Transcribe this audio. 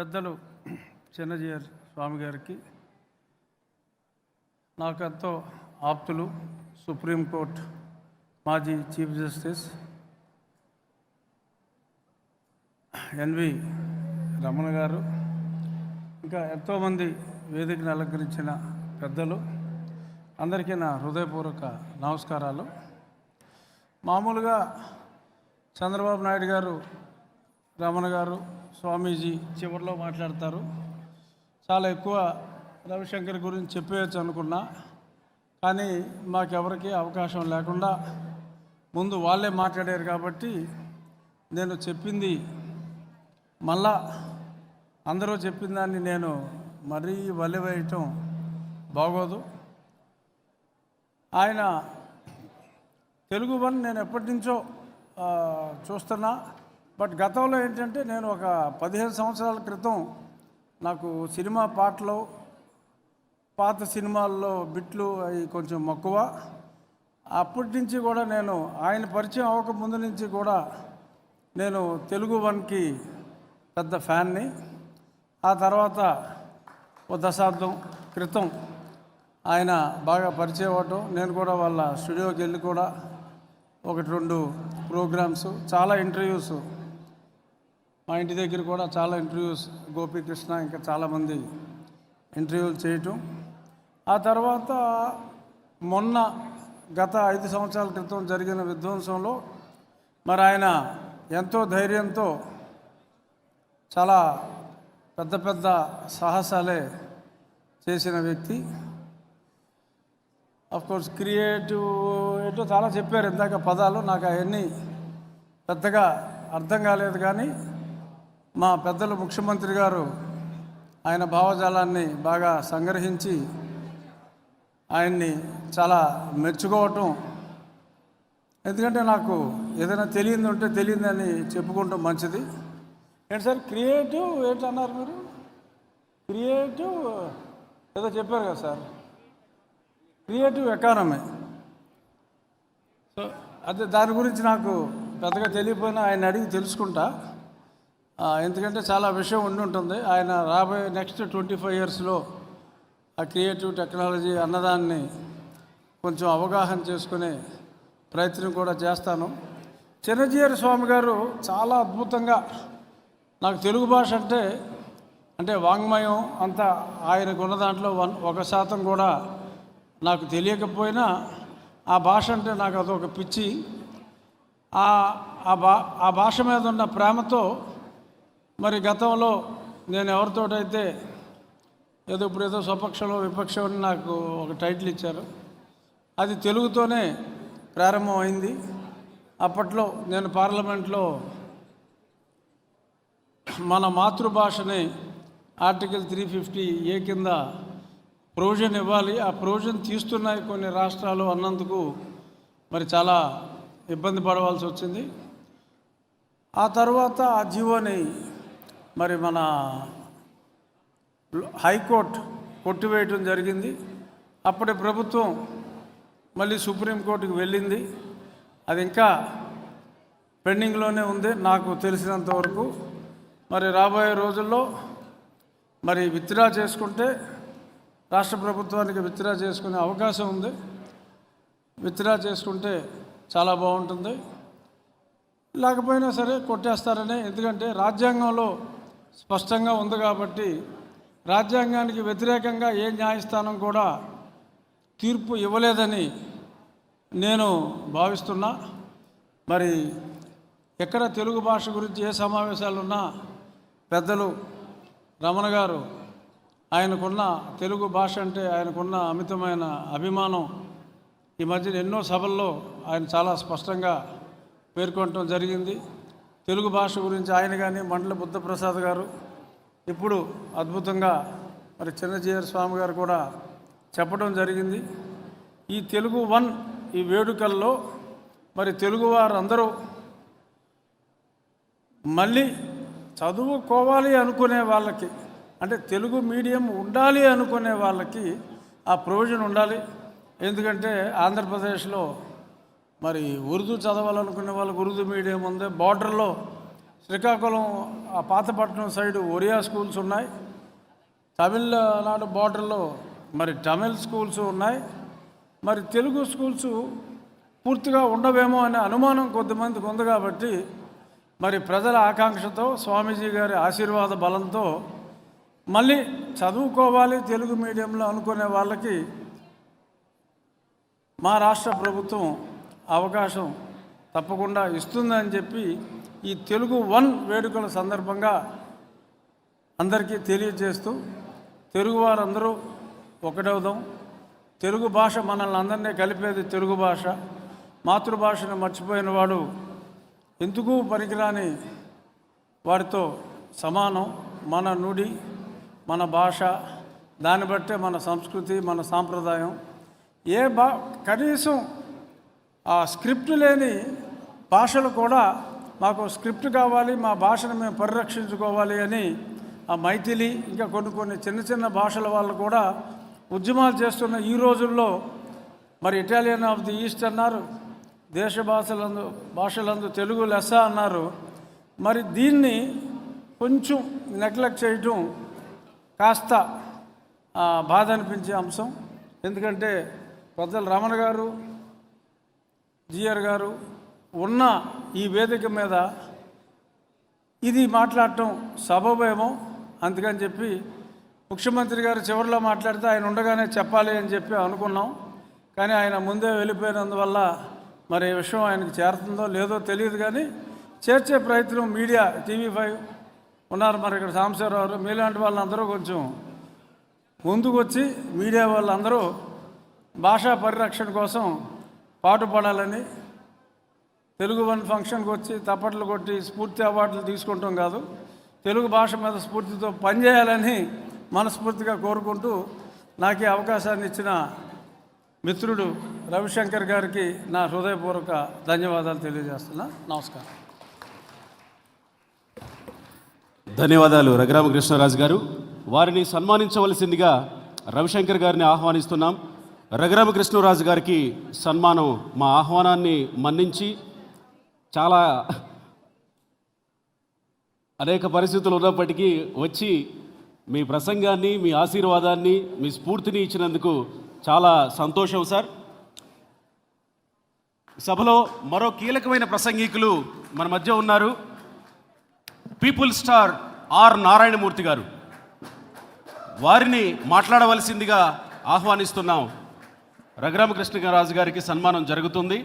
పెద్దలు చిన్నజీయర్ స్వామి గారికి నాకు ఎంతో ఆప్తులు సుప్రీంకోర్టు మాజీ చీఫ్ జస్టిస్ ఎన్వి రమణ గారు ఇంకా ఎంతోమంది వేదికను అలంకరించిన పెద్దలు అందరికీ నా హృదయపూర్వక నమస్కారాలు. మామూలుగా చంద్రబాబు నాయుడు గారు రమణ గారు స్వామీజీ చివరిలో మాట్లాడతారు. చాలా ఎక్కువ రవిశంకర్ గురించి చెప్పేయచ్చు అనుకున్నా. కానీ మాకెవరికి అవకాశం లేకుండా ముందు వాళ్ళే మాట్లాడారు కాబట్టి నేను చెప్పింది మళ్ళా అందరూ చెప్పిన దాన్ని నేను మరీ వలివేయటం బాగోదు. ఆయన తెలుగు వన్ నేను ఎప్పటి నుంచో చూస్తున్నా. బట్ గతంలో ఏంటంటే నేను ఒక పదిహేను సంవత్సరాల క్రితం నాకు సినిమా పాటలు పాత సినిమాల్లో బిట్లు అవి కొంచెం మక్కువ. అప్పటి నుంచి కూడా నేను ఆయన పరిచయం అవ్వక ముందు నుంచి కూడా నేను తెలుగు వన్కి పెద్ద ఫ్యాన్ని. ఆ తర్వాత ఓ దశాబ్దం క్రితం ఆయన బాగా పరిచయం అవ్వటం నేను కూడా వాళ్ళ స్టూడియోకి వెళ్ళి కూడా ఒకటి రెండు ప్రోగ్రామ్స్ చాలా ఇంటర్వ్యూస్ మా ఇంటి దగ్గర కూడా చాలా ఇంటర్వ్యూస్ గోపీకృష్ణ ఇంకా చాలామంది ఇంటర్వ్యూలు చేయటం. ఆ తర్వాత మొన్న గత ఐదు సంవత్సరాల క్రితం జరిగిన విధ్వంసంలో మరి ఆయన ఎంతో ధైర్యంతో చాలా పెద్ద పెద్ద సాహసాలే చేసిన వ్యక్తి. కోర్స్ క్రియేటివ్ ఏంటో చాలా చెప్పారు ఇందాక పదాలు నాకు అవన్నీ పెద్దగా అర్థం కాలేదు కానీ మా పెద్దలు ముఖ్యమంత్రి గారు ఆయన భావజాలాన్ని బాగా సంగ్రహించి ఆయన్ని చాలా మెచ్చుకోవటం. ఎందుకంటే నాకు ఏదైనా తెలియదు ఉంటే తెలియదని చెప్పుకుంటాం మంచిది. ఏంటి సార్ క్రియేటివ్ ఏంటన్నారు మీరు? క్రియేటివ్ ఏదో చెప్పారు కదా సార్. Creative economy. సో అదే దాని గురించి నాకు పెద్దగా తెలియపోయినా ఆయన అడిగి తెలుసుకుంటా. ఎందుకంటే చాలా విషయం ఉండి ఉంటుంది. ఆయన రాబోయే నెక్స్ట్ ట్వంటీ ఫైవ్ ఇయర్స్లో ఆ క్రియేటివ్ టెక్నాలజీ అన్నదాన్ని కొంచెం అవగాహన చేసుకునే ప్రయత్నం కూడా చేస్తాను. చిరంజీవి స్వామి గారు చాలా అద్భుతంగా నాకు తెలుగు భాష అంటే అంటే వాంగ్మయం అంతా ఆయనకు ఉన్న దాంట్లో వన్ ఒక శాతం కూడా నాకు తెలియకపోయినా ఆ భాష అంటే నాకు అదొక పిచ్చి. ఆ భా ఆ భాష మీద ఉన్న ప్రేమతో మరి గతంలో నేను ఎవరితోటైతే ఏదో ఇప్పుడు ఏదో స్వపక్షంలో విపక్షం అని నాకు ఒక టైటిల్ ఇచ్చారు. అది తెలుగుతోనే ప్రారంభమైంది. అప్పట్లో నేను పార్లమెంట్లో మన మాతృభాషని ఆర్టికల్ త్రీ ఫిఫ్టీ ఏ కింద ప్రొవిజన్ ఇవ్వాలి. ఆ ప్రొవిజన్ తీస్తున్నాయి కొన్ని రాష్ట్రాలు అన్నందుకు మరి చాలా ఇబ్బంది పడవలసి వచ్చింది. ఆ తర్వాత ఆ జీవోని మరి మన హైకోర్టు కొట్టివేయటం జరిగింది. అప్పటి ప్రభుత్వం మళ్ళీ సుప్రీంకోర్టుకు వెళ్ళింది. అది ఇంకా పెండింగ్లోనే ఉంది నాకు తెలిసినంత వరకు. మరి రాబోయే రోజుల్లో మరి విత్డ్రా చేసుకుంటే రాష్ట్ర ప్రభుత్వానికి విత్డ్రా చేసుకునే అవకాశం ఉంది. విత్డ్రా చేసుకుంటే చాలా బాగుంటుంది. లేకపోయినా సరే కొట్టేస్తారని ఎందుకంటే రాజ్యాంగంలో స్పష్టంగా ఉంది కాబట్టి రాజ్యాంగానికి వ్యతిరేకంగా ఏ న్యాయస్థానం కూడా తీర్పు ఇవ్వలేదని నేను భావిస్తున్నా. మరి ఎక్కడ తెలుగు భాష గురించి ఏ సమావేశాలు ఉన్నా పెద్దలు రమణ గారు ఆయనకున్న తెలుగు భాష అంటే ఆయనకున్న అమితమైన అభిమానం ఈ మధ్యన ఎన్నో సభల్లో ఆయన చాలా స్పష్టంగా పేర్కొనటం జరిగింది. తెలుగు భాష గురించి ఆయన కానీ మండల బుద్ధప్రసాద్ గారు ఇప్పుడు అద్భుతంగా మరి చిన్నజీయర్ స్వామి గారు కూడా చెప్పడం జరిగింది. ఈ తెలుగు వన్ ఈ వేడుకల్లో మరి తెలుగువారందరూ మళ్ళీ చదువుకోవాలి అనుకునే వాళ్ళకి అంటే తెలుగు మీడియం ఉండాలి అనుకునే వాళ్ళకి ఆ ప్రొవిజన్ ఉండాలి. ఎందుకంటే ఆంధ్రప్రదేశ్లో మరి ఉర్దూ చదవాలనుకునే వాళ్ళకి ఉర్దూ మీడియం ఉంది. బార్డర్లో శ్రీకాకుళం ఆ పాతపట్నం సైడు ఒరియా స్కూల్స్ ఉన్నాయి. తమిళనాడు బార్డర్లో మరి తమిళ్ స్కూల్స్ ఉన్నాయి. మరి తెలుగు స్కూల్స్ పూర్తిగా ఉండవేమో అనే అనుమానం కొద్దిమందికి ఉంది కాబట్టి మరి ప్రజల ఆకాంక్షతో స్వామీజీ గారి ఆశీర్వాద బలంతో మళ్ళీ చదువుకోవాలి తెలుగు మీడియంలో అనుకునే వాళ్ళకి మా రాష్ట్ర ప్రభుత్వం అవకాశం తప్పకుండా ఇస్తుందని చెప్పి ఈ తెలుగు వన్ వేడుకల సందర్భంగా అందరికీ తెలియజేస్తూ తెలుగువారందరూ ఒకటవుదాం. తెలుగు భాష మనల్ని అందరినీ కలిపేది తెలుగు భాష. మాతృభాషను మర్చిపోయిన వాడు ఎందుకు పనికిరాని వారితో సమానం మన నుడి మన భాష దాన్ని బట్టే మన సంస్కృతి మన సాంప్రదాయం. ఏ బా కనీసం ఆ స్క్రిప్ట్ లేని భాషలు కూడా మాకు స్క్రిప్ట్ కావాలి మా భాషను మేము పరిరక్షించుకోవాలి అని ఆ మైథిలి ఇంకా కొన్ని కొన్ని చిన్న చిన్న భాషల వాళ్ళు కూడా ఉద్యమాలు చేస్తున్న ఈ రోజుల్లో మరి ఇటాలియన్ ఆఫ్ ది ఈస్ట్ అన్నారు దేశ భాషలందు భాషలందు తెలుగు లెస్స అన్నారు. మరి దీన్ని కొంచెం నెగ్లెక్ట్ చేయటం కాస్త బాధ అనిపించే అంశం. ఎందుకంటే పెద్దలు రమణ గారు జిఆర్ గారు ఉన్న ఈ వేదిక మీద ఇది మాట్లాడటం సబబేమో. అందుకని చెప్పి ముఖ్యమంత్రి గారు చివరిలో మాట్లాడితే ఆయన ఉండగానే చెప్పాలి అని చెప్పి అనుకున్నాం. కానీ ఆయన ముందే వెళ్ళిపోయినందువల్ల మరి ఈ విషయం ఆయనకు చేరుతుందో లేదో తెలియదు కానీ చేర్చే ప్రయత్నం మీడియా టీవీ ఫైవ్ ఉన్నారు మరి ఇక్కడ సాంబశివరావు మీలాంటి వాళ్ళందరూ కొంచెం ముందుకొచ్చి మీడియా వాళ్ళందరూ భాషా పరిరక్షణ కోసం పాటుపడాలని తెలుగు వన్ ఫంక్షన్కి వచ్చి తప్పట్లు కొట్టి స్ఫూర్తి అవార్డులు తీసుకుంటాం కాదు తెలుగు భాష మీద స్ఫూర్తితో పనిచేయాలని మనస్ఫూర్తిగా కోరుకుంటూ నాకు ఈ అవకాశాన్ని ఇచ్చిన మిత్రుడు రవిశంకర్ గారికి నా హృదయపూర్వక ధన్యవాదాలు తెలియజేస్తున్నా. నమస్కారం. ధన్యవాదాలు రఘురామకృష్ణరాజు గారు. వారిని సన్మానించవలసిందిగా రవిశంకర్ గారిని ఆహ్వానిస్తున్నాం. రఘురామకృష్ణరాజు గారికి సన్మానం మా ఆహ్వానాన్ని మన్నించి చాలా అనేక పరిస్థితులు ఉన్నప్పటికీ వచ్చి మీ ప్రసంగాన్ని మీ ఆశీర్వాదాన్ని మీ స్ఫూర్తిని ఇచ్చినందుకు చాలా సంతోషం సార్. సభలో మరో కీలకమైన ప్రసంగికులు మన మధ్య ఉన్నారు. పీపుల్ స్టార్ ఆర్ నారాయణమూర్తి గారు. వారిని మాట్లాడవలసిందిగా ఆహ్వానిస్తున్నాం. రఘురామకృష్ణ రాజు గారికి సన్మానం జరుగుతుంది.